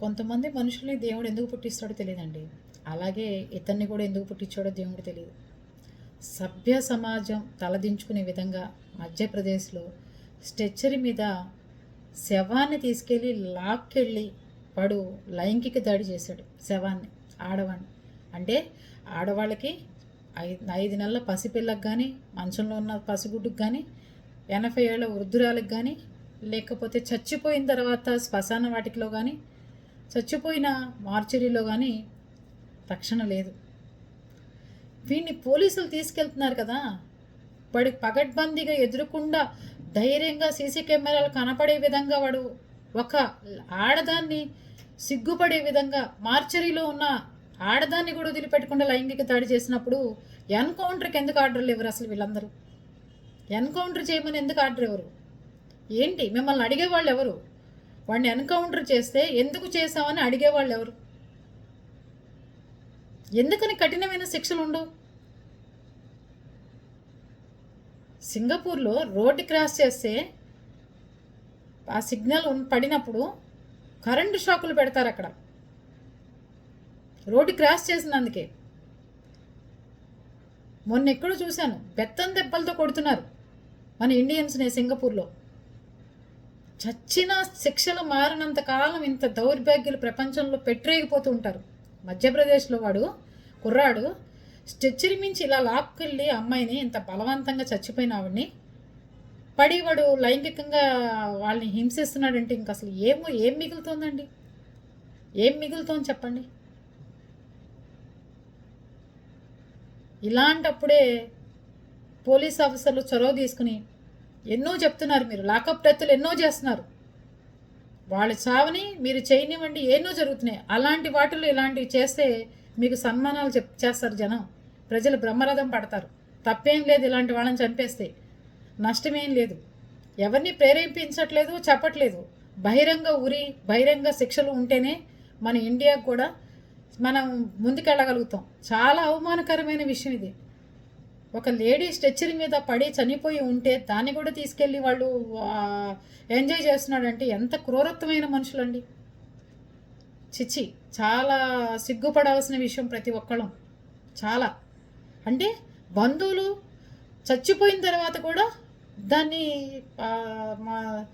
కొంతమంది మనుషుల్ని దేవుడు ఎందుకు పుట్టిస్తాడో తెలియదండి. అలాగే ఇతన్ని కూడా ఎందుకు పుట్టించాడో దేవుడు తెలియదు. సభ్య సమాజం తలదించుకునే విధంగా మధ్యప్రదేశ్లో స్ట్రెచ్చర్ మీద శవాన్ని తీసుకెళ్ళి లాక్కెళ్ళి వాడు లైంగిక దాడి చేశాడు శవాన్ని ఆడవాడిని అంటే ఆడవాళ్ళకి ఐదు ఐదు నెలల పసిపిల్లకి కానీ మంచంలో ఉన్న పసిగుడ్డుకు కానీ ఎనభై ఏళ్ళ వృద్ధురాలకు కానీ లేకపోతే చచ్చిపోయిన తర్వాత శ్మశాన వాటికిలో కానీ చచ్చిపోయిన మార్చరీలో కానీ రక్షణ లేదు. వీడిని పోలీసులు తీసుకెళ్తున్నారు కదా. వాడి పగడ్బందీగా ఎదురుకుండా ధైర్యంగా సీసీ కెమెరాలు కనపడే విధంగా వాడు ఒక ఆడదాన్ని సిగ్గుపడే విధంగా మార్చరీలో ఉన్న ఆడదాన్ని కూడా వదిలిపెట్టకుండా లైంగిక దాడి చేసినప్పుడు ఎన్కౌంటర్కి ఎందుకు ఆర్డర్లు ఇవ్వరు అసలు వీళ్ళందరూ? ఎన్కౌంటర్ చేయమని ఎందుకు ఆర్డర్ ఇవ్వరు ఏంటి? మిమ్మల్ని అడిగేవాళ్ళు ఎవరు? వాడిని ఎన్కౌంటర్ చేస్తే ఎందుకు చేసామని అడిగేవాళ్ళు ఎవరు? ఎందుకని కఠినమైన శిక్షలు ఉండవు? సింగపూర్లో రోడ్డు క్రాస్ చేస్తే ఆ సిగ్నల్ పడినప్పుడు కరెంటు షాకులు పెడతారు అక్కడ రోడ్డు క్రాస్ చేసినందుకే. మొన్న ఎక్కడో చూశాను బెత్తం దెబ్బలతో కొడుతున్నారు మన ఇండియన్స్ని సింగపూర్లో. చచ్చిన శిక్షలు మారినంత కాలం ఇంత దౌర్భాగ్యులు ప్రపంచంలో పెట్టరేగిపోతూ ఉంటారు. మధ్యప్రదేశ్లో వాడు కుర్రాడు స్ట్రెచ్చరి మించి ఇలా లాక్కెళ్ళి అమ్మాయిని ఇంత బలవంతంగా చచ్చిపోయిన ఆవిడ్ని పడి వాడు లైంగికంగా వాళ్ళని హింసిస్తున్నాడంటే ఇంక అసలు ఏమో ఏం మిగులుతోందండి? ఏం మిగులుతోంది చెప్పండి? ఇలాంటప్పుడే పోలీస్ ఆఫీసర్లు చొరవ తీసుకుని ఎన్నో చెప్తున్నారు మీరు. లాకప్ డెత్తులు ఎన్నో చేస్తున్నారు. వాళ్ళ చావని మీరు చేయనివ్వండి. ఎన్నో జరుగుతున్నాయి. అలాంటి వాటిలో ఇలాంటివి చేస్తే మీకు సన్మానాలు చెప్ చేస్తారు జనం. ప్రజలు బ్రహ్మరథం పడతారు. తప్పేం లేదు ఇలాంటి వాళ్ళని చంపేస్తే. నష్టమేం లేదు. ఎవరిని ప్రేరేపించట్లేదు చెప్పట్లేదు. బహిరంగ ఉరి బహిరంగ శిక్షలు ఉంటేనే మన ఇండియాకు కూడా మనం ముందుకెళ్ళగలుగుతాం. చాలా అవమానకరమైన విషయం ఇది. ఒక లేడీ స్ట్రెచ్చర్ మీద పడి చనిపోయి ఉంటే దాన్ని కూడా తీసుకెళ్ళి వాళ్ళు ఎంజాయ్ చేస్తున్నాడంటే ఎంత క్రూరత్వమైన మనుషులండి. చిచ్చి చాలా సిగ్గుపడాల్సిన విషయం ప్రతి ఒక్కళ్ళం. చాలా. అంటే బంధువులు చచ్చిపోయిన తర్వాత కూడా దాన్ని మా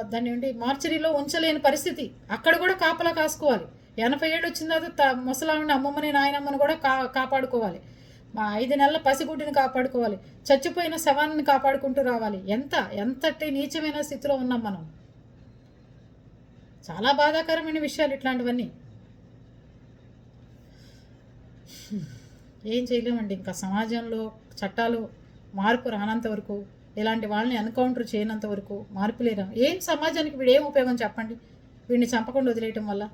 దాన్ని ఏంటి మార్చరీలో ఉంచలేని పరిస్థితి. అక్కడ కూడా కాపలా కాసుకోవాలి. ఎనభై ఏడు వచ్చిన తర్వాత త- ముసలావిని అమ్మమ్మని నాయనమ్మని కూడా కా కాపాడుకోవాలి. మా ఐదు నెలల పసిగుడ్డుని కాపాడుకోవాలి. చచ్చిపోయిన శవాన్ని కాపాడుకుంటూ రావాలి. ఎంత? ఎంతటి నీచమైన స్థితిలో ఉన్నాం మనం? చాలా బాధాకరమైన విషయాలు ఇట్లాంటివన్నీ. ఏం చేయలేమండి. ఇంకా సమాజంలో చట్టాలు మార్పు రానంత వరకు ఇలాంటి వాళ్ళని ఎన్కౌంటర్ చేయనంత వరకు మార్పు లేరా ఏం సమాజానికి వీడు ఏం ఉపయోగం చెప్పండి? వీడిని చంపకుండా వదిలేయటం వల్ల.